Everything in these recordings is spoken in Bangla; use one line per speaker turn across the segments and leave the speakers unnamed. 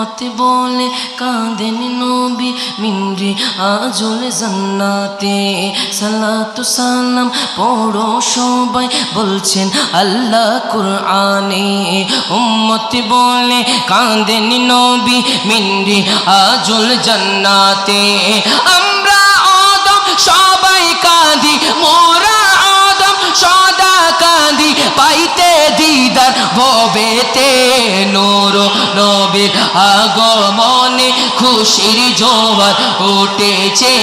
উম্মত বলে কাঁদেন নবী মিনরি আজল জান্নাতে। সালাতু সালাম পড়ো সবাই, বলছেন আল্লাহ কুরআনে। উম্মত বলে কাঁদেন নবী মিনরি আজল জান্নাতে। আমরা আদম সবাই কাঁদি, মোরা সদা কাঁদি পাইতে দিদার ভবেতে নোর নবীর আগমনে খুশির জোয়ার উঠেছে।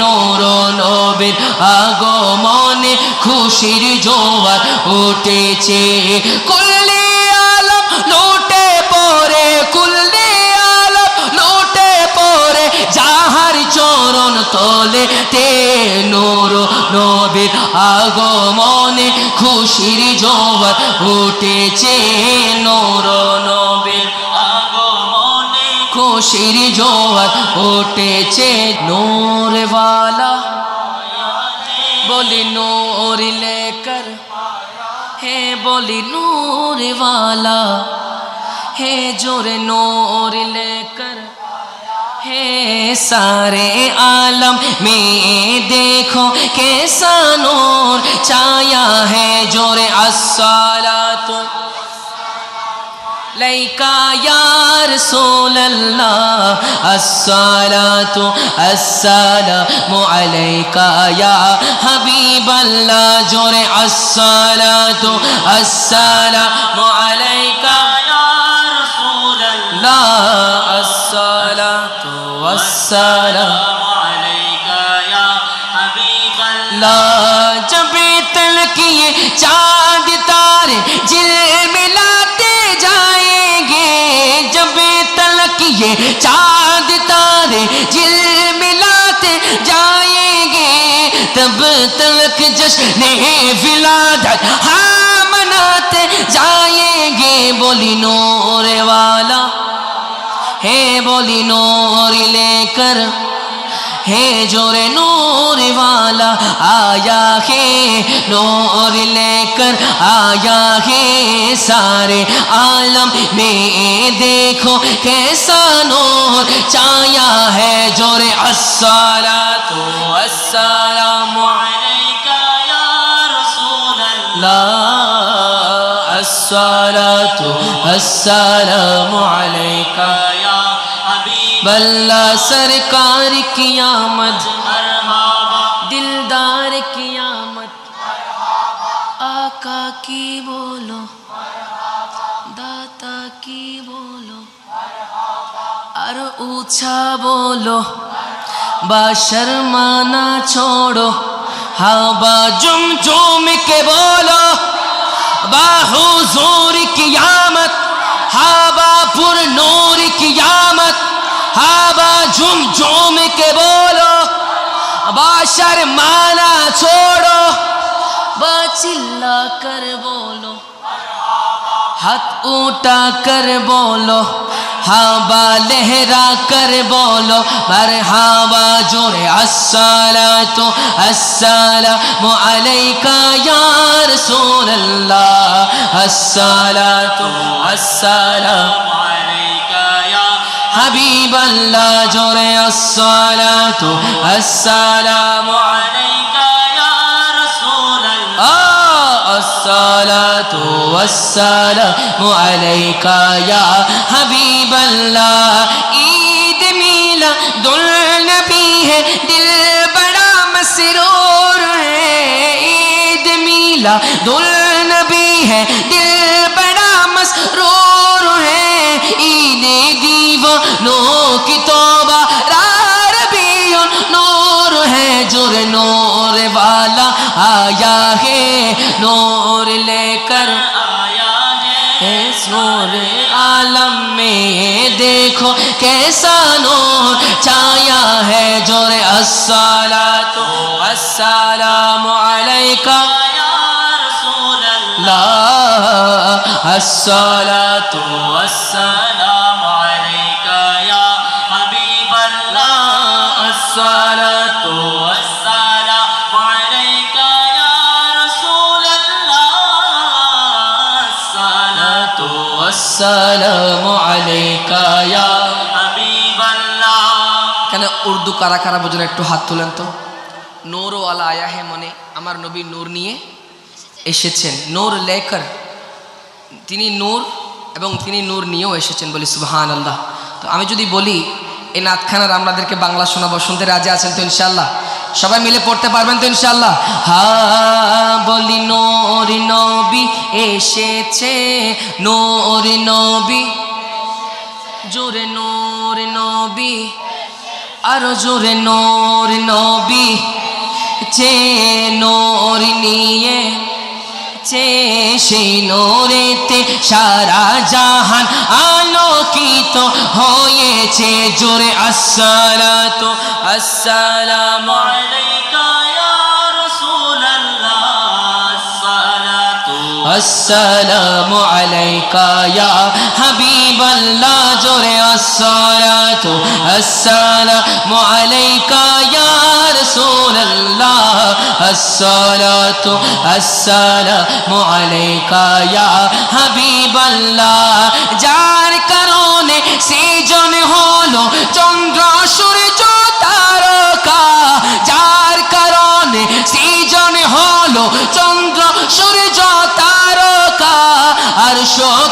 নোর নবীর আগমনে খুশির জোয়ার উঠেছে। কুল্লি জলে তে নোর নবীর আগমনে খুশির জোয়ার উঠেছে। নোর নবীর আগমনে খুশির জোয়ার উঠেছে। বালা বলি, নোর লেকর হে বলি নোর বালা হে জোর নোর লেকর ہے سارے عالم میں دیکھو کیسا نور چایا ہے جور الصلاۃ لیکا یا رسول اللہ الصلاۃ السلام علیکا یا حبیب اللہ جور الصلاۃ السلام علیکا جشن ولادت ہاں مناتے جائیں گے بولی نور والا۔ ہے بولی نور لے کر۔ ہے جور نور والا۔ آیا ہے نور لے کر۔ آیا ہے سارے عالم میں۔ دیکھو کیسا نور چایا ہے۔ جور السلام تو السلام الصلاة السلام عليك يا حبيب اللہ سرکار قیامت دلدار قیامت آقا کی بولو দাতা কি বলো আর উছা বলো বা শর্মানা ছোড়ো হাবা জুম জুম কে বলো باہو زور قیامت ہابا پر نور قیامت ہابا جم جم کے بولو با شرمانا چھوڑو با چلا کر بولو، ہاتھ اٹھا کر بولو۔ হাবা লেহরা কর বলো মার হাবা জোরে আসসালা তো আসসালা মো আলাইকা ইয়ার সোল্লাহ আসসালা তো আসসালা حبيب الله جري الصلاة السلام عليك يا رسول والسلام عليك يا حبيب الله. عيد میلا دل ہے، دل بڑا مسرور ہے. عيد میلا دل نبی ہے، دل بڑا مسرور ہے. عيد دیوانوں کی توبہ نور ہے. جر نور والا آیا ہے، نور لے کر دیکھو کیسا نور چایا ہے جو رے السلام السلام علیکہ یا رسول اللہ السلام السلام علیکہ یا حبیب اللہ۔ السلام السلام علیکہ یا رسول اللہ۔ السلام والسلام কারা কারা বোঝেন একটু হাত তুলেন তো। নূর ওয়ালা আয়া হে মনে আমার নবী নূর নিয়ে এসেছেন। নূর লেখর, তিনি নূর এবং তিনি নূর নিয়েও এসেছেন বলি সুবহান আল্লাহ তো আমি যদি বলি, এই নাতখানার আপনাদেরকে বাংলা শোনাবো, শুনতে রাজি আছেন তো ইনশাল্লাহ সবাই মিলে পড়তে পারবেন তো ইনশাল্লাহ হা বলি নূর নবী এসেছে, নূর নবী, জোরে নূর নবী আরও জোরে নোর নবী চে নোর নিয়ে চে সেই নোরেতে সারা জাহান আলোকিত হয়েছে। জোরে আসসালাত আসসালামু
আলাইকা
আসসালামু আলাইকা ইয়া হাবিবাল্লাহ, জোরে আসসালাতু আসসালামু আলাইকা ইয়া রাসূলুল্লাহ, আসসালাতু আসসালামু আলাইকা ইয়া হাবিবাল্লাহ। যার কারণে সেজন হলো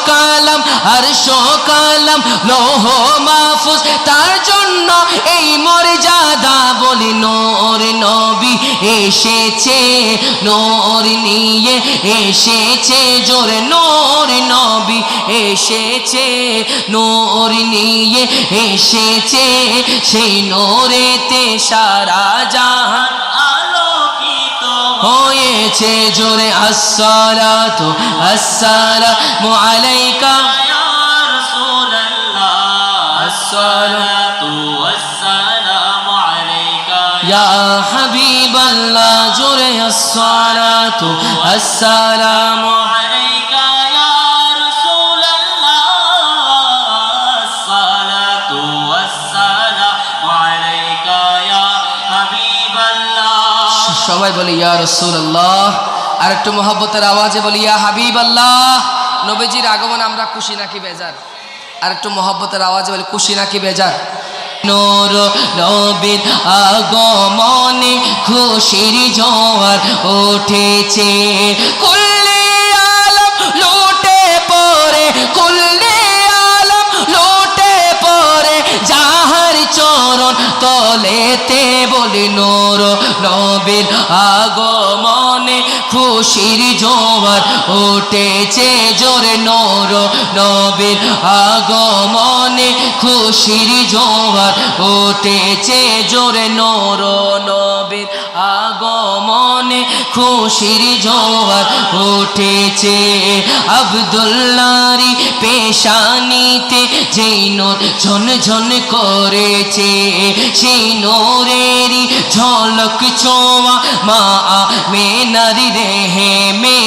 কালাম আর কালাম লোহ মাহফুজ। তার জন্য এই মর্যাদা বলি নোর নবী এসেছে, নোর নিয়ে এসেছে, জোরে নোর নবী এসেছে, নোর নিয়ে এসেছে, সেই নোরেতে সারা জাহান হয়েছে জোরে আসসালাত আসসালামু আলাইকা।
ইয়া রাসূলাল্লাহ। আসসালাতু ওয়াসসালামু আলাইকা।
ইয়া হাবিবাল্লাহ জোরে আসসালাত আসসালামু সবাই বলি, ইয়া রাসূলুল্লাহ। আর একটু মোহাব্বতের আওয়াজে বলি, ইয়া হাবিবাল্লাহ। নবীজির আগমন আমরা খুশি নাকি বেজার? আর একটু মোহাব্বতের আওয়াজে বলি, খুশি নাকি বেজার? নূর নবীর আগমনে খুশির জোয়ার উঠেছে। কুল্লে আলম লুটে পড়ে, কুল্লে তলেতে বলি নূর নবীর আগমনে। খুশির জোয়ার উঠেছে জোরে নূর নবীর আগমনে। খুশির জোয়ার উঠেছে জোরে নূর নবীর আগমনে। খুশির জোয়ার উঠেছে আবদুল্লারি পেশানিতে। যেই নোর ঝনঝন করেছে, সেই নোরেরই ঝলক ছোঁয়া মা মেনারি রেহে মে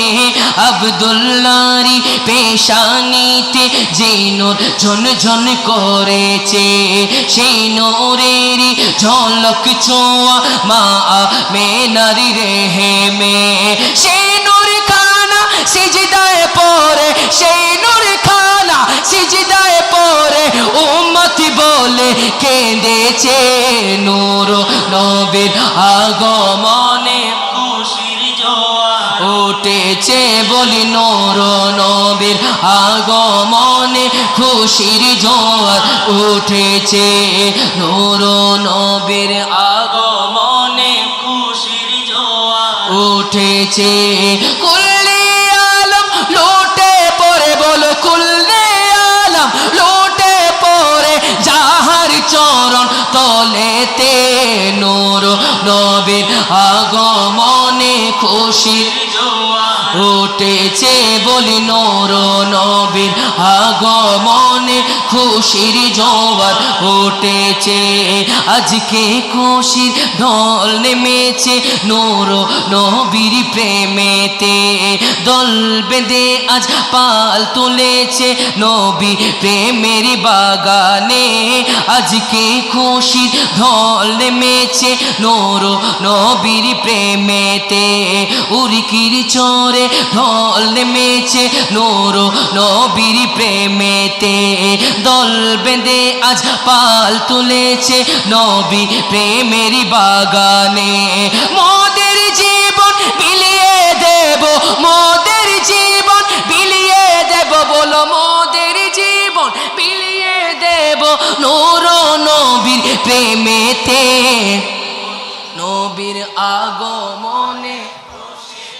আবদুল্লারি পেশানিতে যেই নোর ঝনঝন করেছে সেই নোরেরই ঝলক ছোঁয়া মা মেনারি রেহে মে সেই নূর খানা সিজদায় পড়ে সেই নূর খানা সিজদায় পড়ে উম্মতি বলে কেঁদেছে নূর নবীর আগমনে উঠেছে বলি নূর নবীর আগমনে খুশির জোয়ার উঠেছে। নূর নবীর আগমনে
খুশির জোয়ার
উঠেছে। কুল্লি আলম লোটে পরে বলো, কুল্লি আলম লোটে পরে যাহার চরণ তলেতে। নূর নবীর আগমনে খুশির উঠেছে বলি নোর নবীর আগমনে খুশির জোয়ার উঠেছে। আজকে খুশির ঢল নেমেছে নূর নবীর প্রেমেতে। দল বেঁধে আজ পাল তুলেছে নবী প্রেমের বাগানে। আজকে খুশির ঢল নেমেছে নূর নবীর প্রেমেতে। উরিকির চোরে ঢল নেমেছে নূর নবীর প্রেমেতে। দল বেঁধে আজ পাল তুলেছে নবী প্রেমের বাগানে। মোদের জীবন বিলিয়ে দেব, মোদের জীবন বিলিয়ে দেব বলো, মোদের জীবন বিলিয়ে দেব নূর নবীর প্রেমেতে। নবীর আগমনে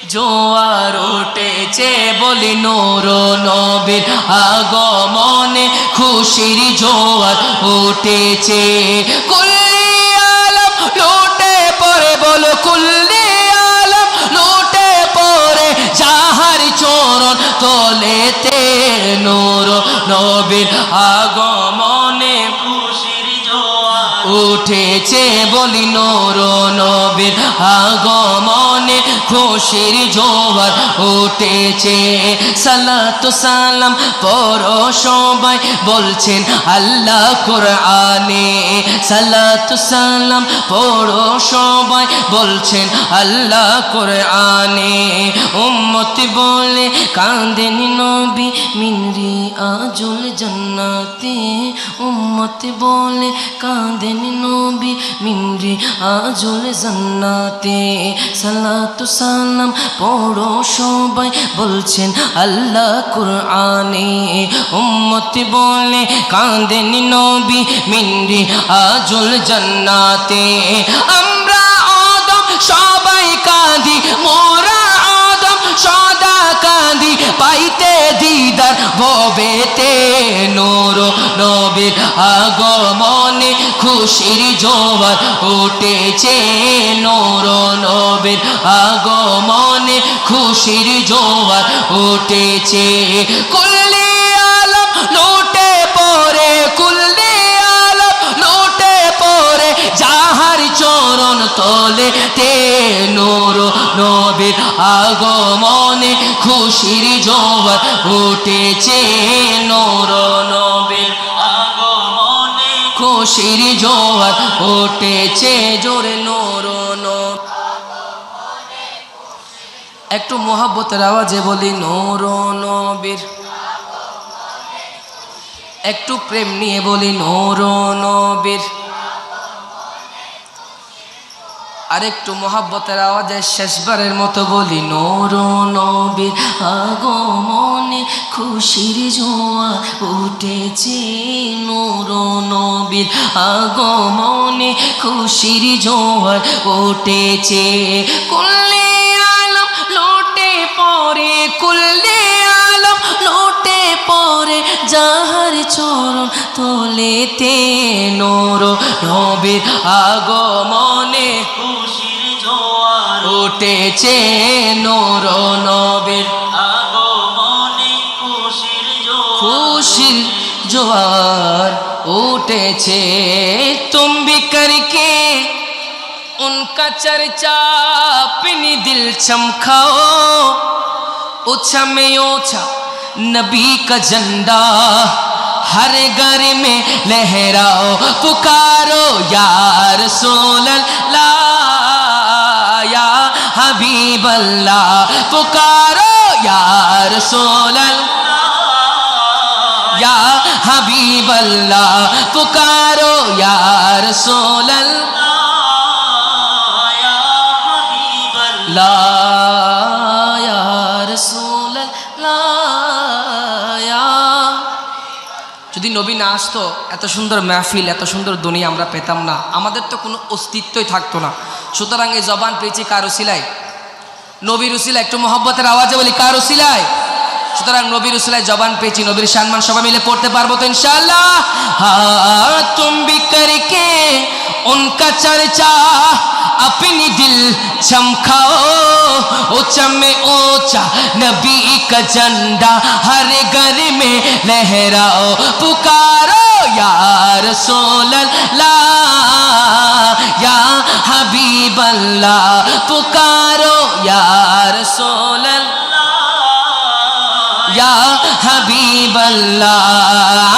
জোয়ার উঠেছে বলি নূর নবীর আগমনে খুশির জোয়ার উঠেছে। কুল্লি আলম লুটে পরে বলো, কুল্লি আলম লুটে পরে যাহার চরণ তলেতে নূর নবীর আগমনে
খুশির জোয়ার
উঠেছে বলি নূর নবীর আগমনে খুশির জোয়ার উঠেছে। সালাত সালাম পর সবাই, বলছেন আল্লাহ কোরআনে। সালাত সালাম পর সবাই, বলছেন আল্লাহ কোরআনে। উম্মতি বলে কাঁদেন নবী, মিনরি আজল জান্নাতে। উম্মতি বলে কাঁদেন নবী, মিনরি আজল জান্নাতে। সালাতু সালাম পড়ো সবাই বলছেন, আল্লাহ কুরআনে উম্মতি বলে কাঁদেন নবী মিন্দি আজল জান্নাতে। আমরা সবাই কাঁদি, মোরা সদা কাঁদি পাইতে দিদার ভবেতে নোর, নবীর আগমনে খুশির জোয়ার উঠেছে। নোর, নবীর আগমনে খুশির জোয়ার উঠেছে। তলে তে নূর নবীর আগমনে খুশির জোয়ার উঠেছে নূর নবীর
আগমনে
খুশির জোয়ার উঠেছে জোরে নূর একটু মোহাব্বতের আওয়াজে বলি নূর নবীর একটু প্রেম নিয়ে বলি নূর নবীর আর একটু মোহাব্বতের আওয়াজে শেষবারের মতো বলি, নূর নবীর আগমনে খুশির জোয়া উঠেছে। নূর নবীর আগমনে খুশির জোয়ার উঠেছে। কুল্লে আলম লোটে পরে, কুল্লে আলম লোটে পরে, যাহার চরণ তোলেতে। নূর নবীর আগমনে ফুটেছে নূর নবীর
আগমনে খুশির
খুশির জোয়ার উঠেছে। তুম بھی کر کے ان کا چرچا اپنی دل چمکاؤ اچھا میں اوچھا نبی کا جھنڈا ہر گھر میں لہراؤ پکارو یا رسول اللہ हबीब अल्लाह पुकारो यार सोलल या हबीब अल्लाह पुकारो या रसूल
या
যদি নবী না আসতো, এত সুন্দর মাহফিল, এত সুন্দর দুনিয়া আমরা পেতাম না। আমাদের তো কোনো অস্তিত্বই থাকতো না। সুতরাং এই জবান পেয়েছি কার উসিলায়? নবীর উসিলা একটু মোহব্বতের আওয়াজে বলি, কার উসিলায়? সুতরাং নবীর উসিলায় জবান পেয়েছি নবীর সম্মান সবাই মিলে পড়তে পারবো তো ইনশাআল্লাহ হ্যাঁ তুম भी करके उनका चर्चा अपनी दिल चमकाओ ऊंचा में ऊंचा नबी का झंडा हर घर में लहराओ पुकारो या रसूल अल्लाह या हबीब अल्लाह पुकारो या रसूल اللہ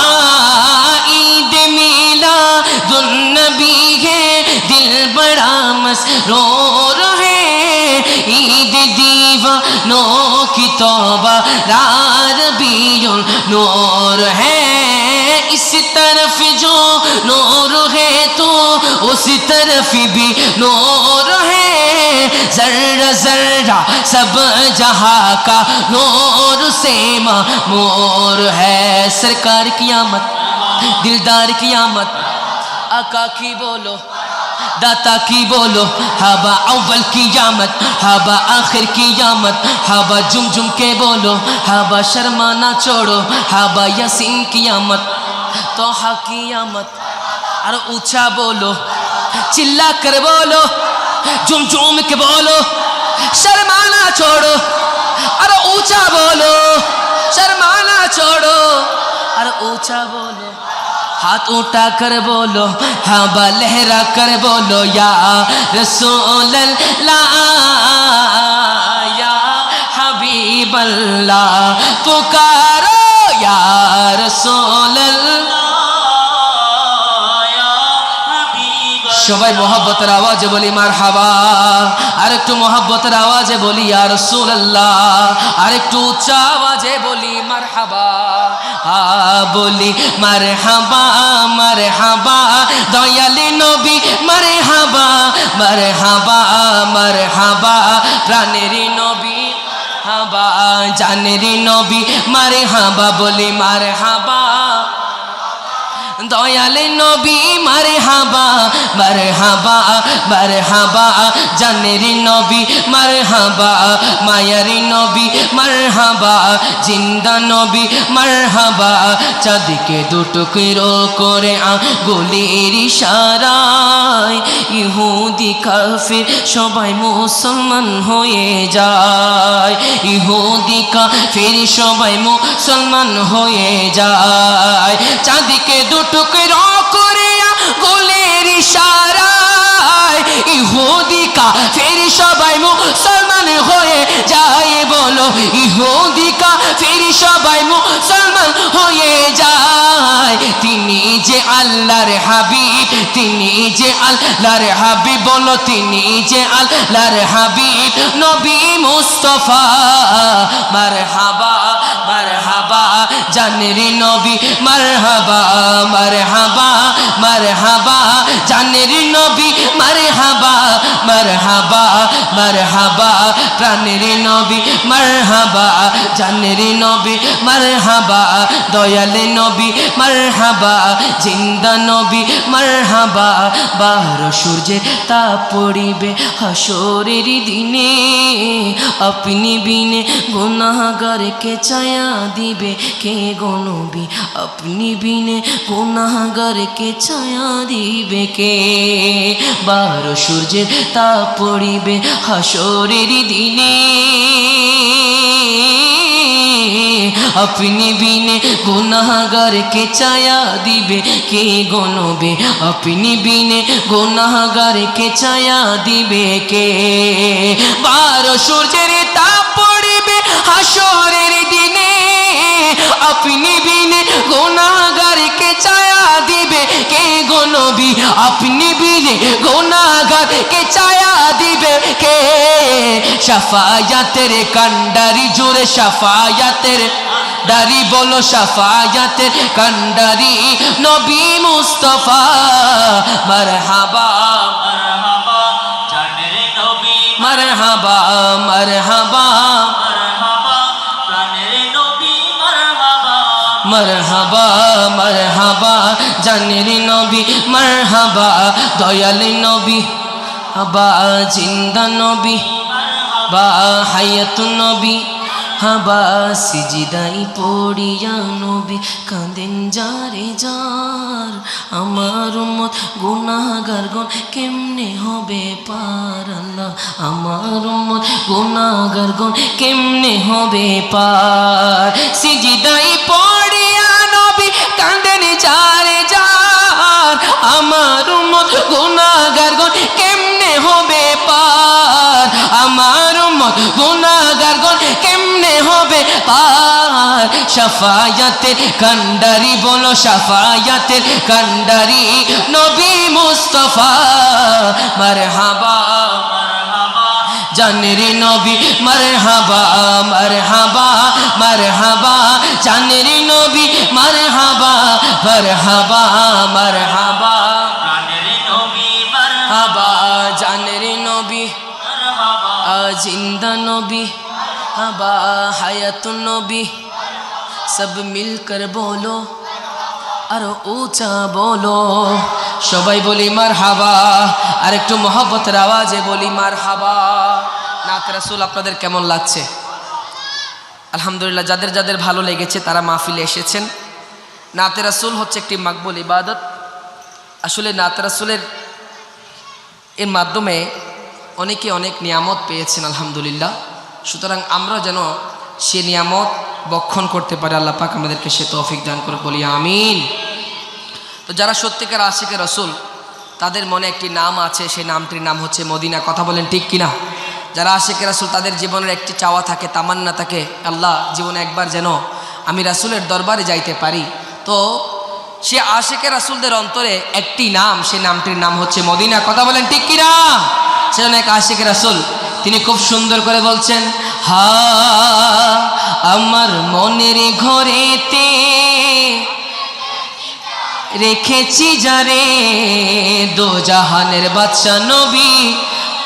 عید میلا النبی ہے، دل بڑا مس مسرور ہے۔ عید دیوانوں کی توبہ رار بھی نور ہے۔ اس طرف جو نور ہے تو اس طرف بھی نور ذرہ ذرہ سب جہاں کا نور سے مور ہے سرکار قیامت، دلدار قیامت۔ آقا کی بولو، داتا کی بولو ہابا اول کی جامت ہابا آخر کی جامت ہابا جم جم کے بولو ہابا شرما نہ چھوڑو ہابا یسین کی آمد توحہ کی آمد اور اونچا بولو، چلا کر بولو۔ बोलो जुम जुम के बोलो शर्माना छोड़ो और ऊंचा बोलो शर्माना छोड़ो और ऊंचा बोलो हाथ उठा कर बोलो हवा लहरा कर बोलो या रसूल अल्लाह या हबीब अल्लाह पुकारो या रसूल সবাই মোহাব্বতের আওয়াজে বলি মার হাবা আর একটু মোহাব্বতের আওয়াজে বলি আর রসুল আল্লাহ আর একটু উচ্চ আওয়াজে বলি মার হাবা বলি মার হাবা মার হাবা দয়ালি নবী মারে হাবা মার হাবা মার হাবা প্রাণের নবী হাবা জানের নবী মারে হাবা বলি মার হাবা দয়ালে নবী মারে হাবা মারে হাবা মারে হাবা জানের নবী মারে হাবা মায়ারি নবী মার হাবা জিন্দা নবী মার হাবা চাঁদিকে দুটো কিরো করে গুলির ইশারায় ইহুদি কাফির সবাই মুসলমান হয়ে যায়। ইহুদি কাফির সবাই মুসলমান হয়ে যায়। চাঁদিকে দুটুকে র করিয়া গোলের ইশারায় ইহুদি কাফির সবাই মুসলমান হয়ে যায় বলো। ইহুদি কাফির সবাই মুসলমান হয়ে যায়। তিনি যে আল্লাহর হাবিব, তিনি যে আল্লাহর হাবিব বলো, তিনি যে আল্লাহর হাবিব। নবী মুস্তফা, মারহাবা মারহাবা, জানের নবী, মারহাবা মারহাবা মারহাবা জানের মারহাবা মারহাবা, প্রাণের নবী মারহাবা, জানের নবী মারহাবা, দয়ালে নবী মারহাবা, জিন্দা নবী মারহাবা, বারো সূর্যের তা পড়িবে হাসরের দিনে। আপনি বিনে গুনাহগারকে ছায়া দিবে, কে গনবি আপনি বিনে গুনাহগারকে ছায়া দিবে কে? বারো সূর্যের তা পড়িবে হাসরের দিনে আপনি বিনে গুনাহগারকে ছায়া দিবে, কে গনবে আপনি বিনে গুনাহগারকে ছায়া দিবে কে? বারো সূর্যের তাপ হাসরের দিনে আপনি বিনে গুনাহগারকে ছায়া দিবে। কে গনবি আপনি বিনে গুনাহগারকে ছায়া দিবে। কে? সাফায়াতের কান্ডারি জোরে সাফায়াতের দারি বলো সাফায়াতের কান্ডারি। নবী মুস্তফা, মারহাবা মারহাবা মারহাবা মারহাবা। মারহাবা নবী দয়াল নবী, হাবা, জিন্দা নবী বা হায়াত নবী, হাবা, সিজিদাই পড়িয়া নবী, কাঁদেন যারে যার, আমার মত গুনাগার গন কেমনে হবে পার আমার মত গুনাগার গন কেমনে হবে পার? সিজিদাই পড়িয়া গন কেমনে হবে পার? আমার মত গুনাগার গন কেমনে হবে পার? সাফায়াতের কান্ডারি বলো সাফায়াতের কান্ডারি। নবী মুস্তফা মারহাবা। জানের নবী, মারহাবা মারহাবা মারহাবা। জানের নবী, মারহাবা মারহাবা মারহাবা। জিন্দা নবী, হাবা হায়াত নবী, সব মিলকর বলো, আর উঁচা বলো। সবাই বলি মার হাবা আর একটু মহব্বতের আওয়াজে বলি মার হাবা নাত রাসুল, আপনাদের কেমন লাগছে? আলহামদুলিল্লাহ, যাদের যাদের ভালো লেগেছে, তারা মাহফিলে এসেছেন। নাতে রাসুল হচ্ছে একটি মাকবুল ইবাদত। আসলে নাতে রাসুলের এর মাধ্যমে অনেকে অনেক নিয়ামত পেয়েছেন, আলহামদুলিল্লাহ। সুতরাং আমরা যেন সে নিয়ামত বক্ষণ করতে পারে, আল্লাহ পাক আমাদেরকে সে তৌফিক দান করে বলি আমিন। তো যারা সত্যিকার আশিকে রসুল, তাদের মনে একটি নাম আছে, সেই নামটির নাম হচ্ছে মদিনা। কথা বলেন ঠিক কিনা? যারা আশিকে রাসুল, তাদের জীবনের একটি চাওয়া থাকে, তামান্না থাকে, আল্লাহ জীবনে একবার যেন আমি রাসুলের দরবারে যাইতে পারি। তো সে আশেকে রাসুলদের অন্তরে একটি নাম, সেই নামটির নাম হচ্ছে মদিনা। কথা বলেন ঠিক কিনা? সেজন্য এক আশেকে রাসুল। তিনি খুব সুন্দর করে বলছেন, হা, আমার মনের ঘরেতে রেখেছি যারে দো জাহানের বাদশা নবী,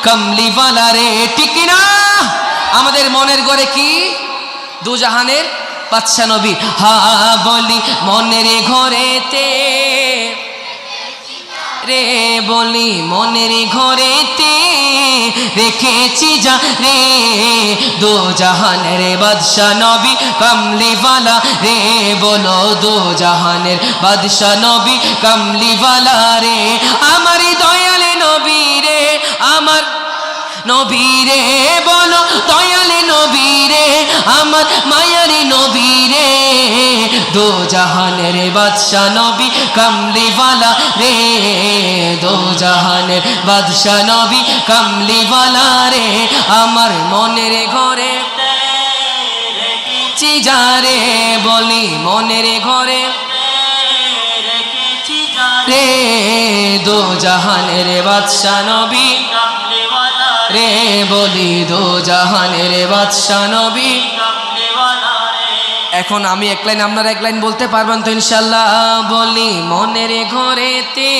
কমলিওয়ালা রে। ঠিক না? আমাদের মনের ঘরে কি? দু জাহানের বাদশা নবী। হা, বলি, মনের ঘরেতে রে বলি মনের ঘরেতে রেখেছি যা রে। দো জাহানের বাদশা নবী কমলিওয়ালা রে। বলো দো জাহানের বাদশা নবী কমলিওয়ালা রে। আমার নবী রে বলো, দয়ালে নবী রে আমার মায়ারে নবী রে দো জাহানের বাদশা নবী কমলিওয়ালা রে দো জাহানের বাদশা নবী কমলিওয়ালা রে, আমার মনের ঘরে চিজারে বলি মনের ঘরে রে। দো জাহানের বাদশা নবী রে বলি দো জাহানের বাদশা নবী। এখন আমি এক লাইন, আপনারা এক লাইন বলতে পারবেন তো ইনশাল্লাহ বলি মনের ঘরেতে,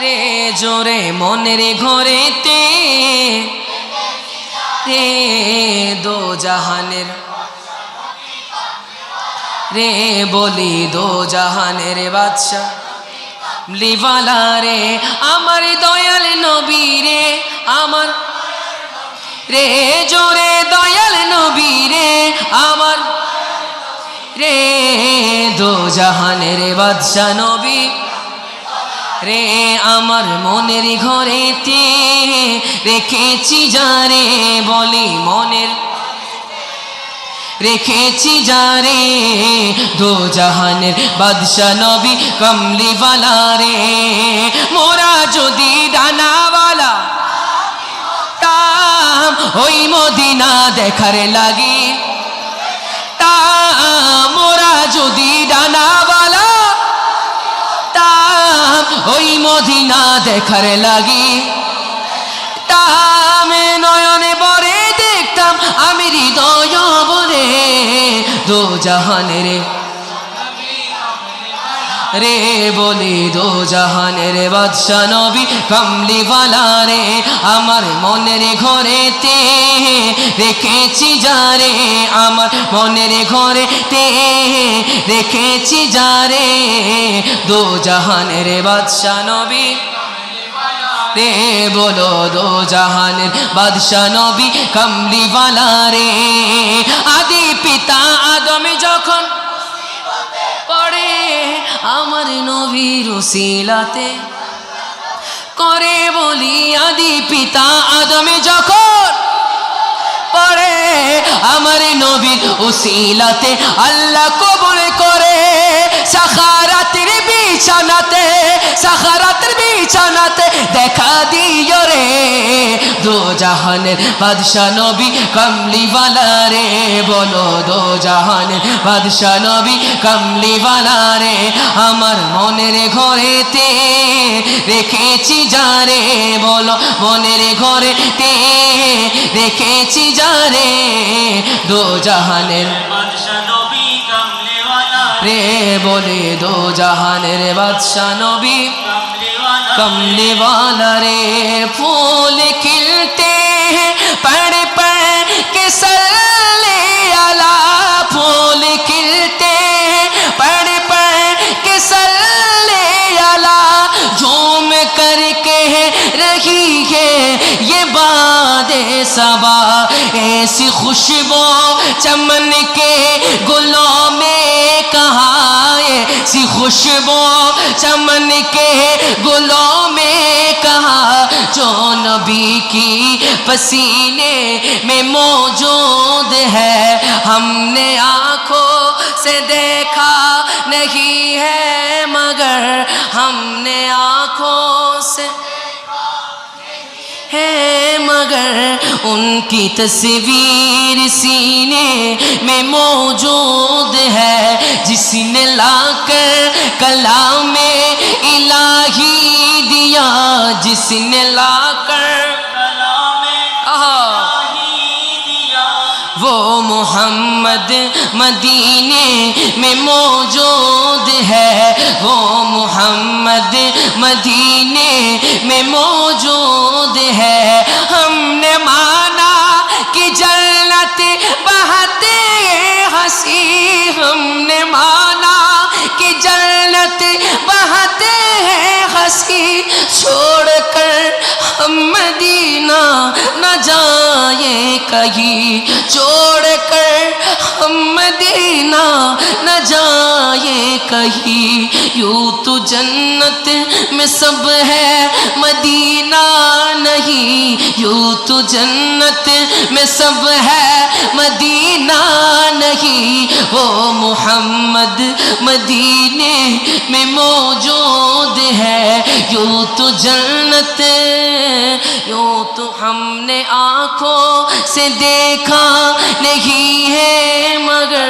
রে জোরে মনের ঘরেতে, রে দো জাহানের, রে বলি দো জাহানের বাদশা। লিবালা রে, আমার দয়াল নবী রে, আমার রে, জোরে দয়াল নবী রে, আমার রে, দো জাহানের বাদশা নবী, রে, আমার মনের ঘরেতে রেখেছি যারে বলি মনের রেখেছি যারে দো জাহানের বাদশা নবী কমলিওয়ালা রে। মোরা যদি ডানাওয়ালা, তাম ওই মদিনা দেখার লাগে। তাম মোরা যদি ডানাওয়ালা, তাম ওই মদিনা দেখার লাগে। তামে নয়নে বরে দেখতাম আমি হৃদয় দো জাহানের রে বলি দো জাহানের বাদশা নবী কমলিওয়ালা রে, আমার মনের ঘরেতে রেখেছি যারে আমার মনের ঘরেতে রেখেছি যারে দো জাহানের বাদশা নবী রে বলো দো জাহানের বাদশা নবী কমলিওয়ালা রে। আদি পিতা আদমে যখন পড়ে আমার নবীর উসিলাতে করে বলি আদি পিতা আদমে যখন পড়ে আমার নবীর উসিলাতে আল্লাহ কবুল সাখারাতের বিছানাতে সাখারাতের বিছানাতে দেখা দিও রে। দো জাহানের বাদশা নবী কমলিওয়ালা রে, বলো দো জাহানের বাদশা নবী কমলিওয়ালা রে, আমার মনের ঘরেতে রেখেছি যারে বলো মনের ঘরেতে রেখেছি যারে দো জাহানের
বাদশা رے
بولے دو দো بادشاہ نو بھی کملی والا رے پھول کھلتے ہیں پڑ پڑ کے سلے علا پھول کھلتے ہیں پڑ پڑ کے سلے علا جھوم کر کے رہی ہے یہ باد سبا ایسی خوشبو چمن کے گلوں سی خوشبو چمن کے گلوں میں کہا، جو نبی کی پسینے میں موجود ہے، ہم نے آنکھوں سے دیکھا نہیں ہے، مگر ہم نے آنکھوں سے دیکھا نہیں ہے۔ ان کی تصویر سینے میں موجود ہے، جس نے لا
کر
کلام
الہی دیا،
جس نے لا کر وہ محمد مدینے میں موجود ہے۔ وہ محمد مدینے میں موجود ہے۔ बहते हैं हंसी छोड़कर हम نہ جائیں کہیں چھوڑ کر ہم دینا نہ جائیں کہیں۔ یوں تو جنت میں سب ہے، مدینہ نہیں۔ یوں تو جنت میں سب ہے، مدینہ نہیں۔ وہ محمد مدینے میں موجود تو جنت یوں تو ہم نے آنکھوں سے دیکھا نہیں
ہے، مگر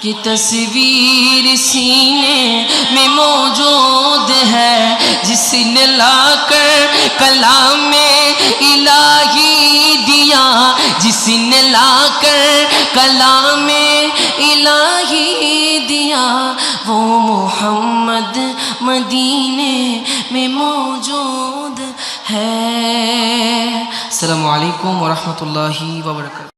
کی تصویر سینے میں موجود
ہے، جس نے لا کر کلام میں الہی دیا، جس نے لا کر کلام میں الہی دیا۔ وہ محمد مدینے میں موجود ہے۔ السلام علیکم ورحمۃ اللہ وبرکاتہ۔